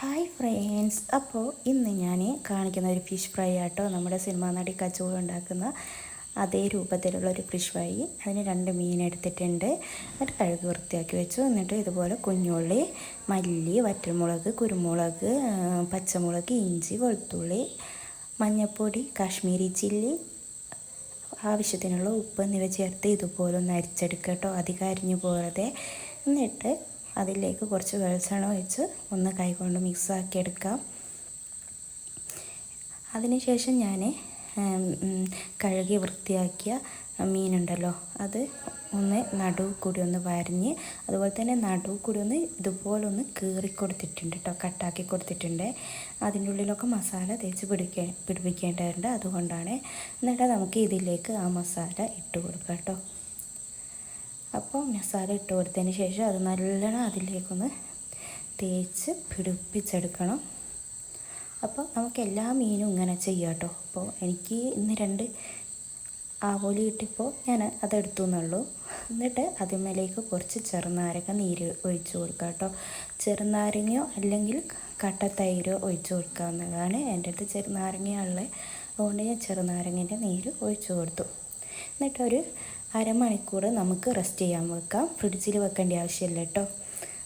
Hi friends. അപ്പോൾ ഇന്ന് ഞാൻ കാണിക്കുന്ന ഒരു ഫിഷ് ഫ്രൈ ആട്ടോ നമ്മുടെ സിനിമാ നടി കച്ചോ ഉണ്ടാക്കുന്ന അതേ രൂപത്തിലുള്ള ഒരു ഫിഷ് ഫ്രൈ. അതിന് രണ്ട് മീൻ എടുത്തിട്ടുണ്ട്. അത് കഴുകി വൃത്തിയാക്കി വെച്ചു. എന്നിട്ട് ഇതുപോലെ കുഞ്ഞുള്ളി മല്ലി വറ്റൽമുളക് കുരുമുളക് പച്ചമുളക് ഇഞ്ചി വെളുത്തുള്ളി മഞ്ഞൾപ്പൊടി കാശ്മീരി ചില്ലി ആവശ്യത്തിനുള്ള ഉപ്പ് എന്നിവ ചേർത്ത് ഇതുപോലെ ഒന്ന് അരിച്ചെടുക്കുക അധികം അരിഞ്ഞു പോകാതെ. എന്നിട്ട് അതിലേക്ക് കുറച്ച് വെളിച്ചെണ്ണ ഒഴിച്ച് ഒന്ന് കൈകൊണ്ട് മിക്സാക്കി എടുക്കാം. അതിനുശേഷം ഞാൻ കഴുകി വൃത്തിയാക്കിയ മീനുണ്ടല്ലോ അത് ഒന്ന് നടുവ് കൂടി ഒന്ന് വരഞ്ഞ് അതുപോലെ തന്നെ നടുവ് കൂടി ഒന്ന് ഇതുപോലെ ഒന്ന് കീറി കൊടുത്തിട്ടുണ്ട് കേട്ടോ കട്ടാക്കി കൊടുത്തിട്ടുണ്ട്. അതിന്റെ ഉള്ളിലൊക്കെ മസാല തേച്ച് പിടിക്കേ പിടിപ്പിക്കേണ്ടതുണ്ട്. അതുകൊണ്ടാണ് എന്നിട്ട് നമുക്ക് ഇതിലേക്ക് ആ മസാല ഇട്ട് കൊടുക്കാം കേട്ടോ അപ്പോൾ മസാല ഇട്ട് കൊടുത്തതിന് ശേഷം അത് നല്ലോണം അതിലേക്കൊന്ന് തേച്ച് പിടിപ്പിച്ചെടുക്കണം. അപ്പോൾ നമുക്ക് എല്ലാ മീനും ഇങ്ങനെ ചെയ്യാം കേട്ടോ. അപ്പോൾ എനിക്ക് ഇന്ന് രണ്ട് ആവോലി കിട്ടിയപ്പോൾ ഞാൻ അതെടുത്തു എന്നുള്ളൂ. എന്നിട്ട് അതിന്മേലേക്ക് കുറച്ച് ചെറുനാരങ്ങ നീര് ഒഴിച്ചു കൊടുക്കുക കേട്ടോ. ചെറുനാരങ്ങയോ അല്ലെങ്കിൽ കട്ട തൈരോ ഒഴിച്ചു കൊടുക്കാവുന്നതാണ് എന്റെ അടുത്ത് ചെറുനാരങ്ങയുള്ളത് അതുകൊണ്ട് ഞാൻ ചെറുനാരങ്ങേന്റെ നീര് ഒഴിച്ചു കൊടുത്തു. എന്നിട്ടൊരു അരമണിക്കൂർ നമുക്ക് റെസ്റ്റ് ചെയ്യാൻ വെക്കാം. ഫ്രിഡ്ജിൽ വെക്കേണ്ട ആവശ്യമില്ല കേട്ടോ.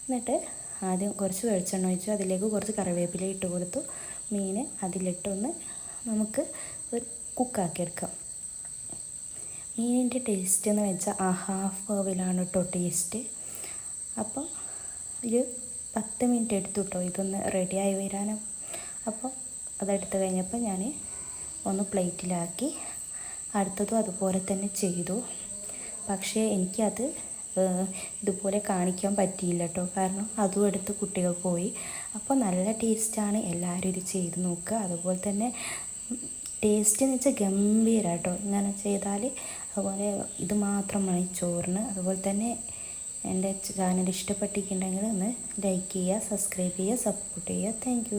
എന്നിട്ട് ആദ്യം കുറച്ച് വെളിച്ചെണ്ണ ഒഴിച്ചു. അതിലേക്ക് കുറച്ച് കറിവേപ്പില ഇട്ട് കൊടുത്തു. മീൻ അതിലിട്ടൊന്ന് നമുക്ക് ഒരു കുക്കാക്കിയെടുക്കാം മീനിന്റെ ടേസ്റ്റ് എന്ന് വെച്ചാൽ ആ ഹാഫ് വേവിലാണ് കേട്ടോ ടേസ്റ്റ് അപ്പോൾ ഒരു പത്ത് മിനിറ്റ് എടുത്തു കേട്ടോ. ഇതൊന്ന് റെഡിയായി വരാനും. അപ്പോൾ അതെടുത്ത് കഴിഞ്ഞപ്പോൾ ഞാൻ ഒന്ന് പ്ലേറ്റിലാക്കി അടുത്തതും അതുപോലെ തന്നെ ചെയ്തു. പക്ഷേ എനിക്കത് ഇതുപോലെ കാണിക്കാൻ പറ്റിയില്ല കേട്ടോ കാരണം അതും എടുത്ത് കുട്ടികൾ പോയി. അപ്പോൾ നല്ല ടേസ്റ്റാണ് എല്ലാവരും ഇത് ചെയ്ത് നോക്കുക. അതുപോലെ തന്നെ ടേസ്റ്റ് എന്ന് വെച്ചാൽ ഗംഭീര കേട്ടോ ഇങ്ങനെ ചെയ്താൽ അതുപോലെ ഇത് മാത്രമാണ് മതി ചോറിന്. അതുപോലെ തന്നെ എന്റെ ചാനൽ ഇഷ്ടപ്പെട്ടിട്ടുണ്ടെങ്കിൽ ഒന്ന് ലൈക്ക് ചെയ്യുക സബ്സ്ക്രൈബ് ചെയ്യുക സപ്പോർട്ട് ചെയ്യുക. താങ്ക്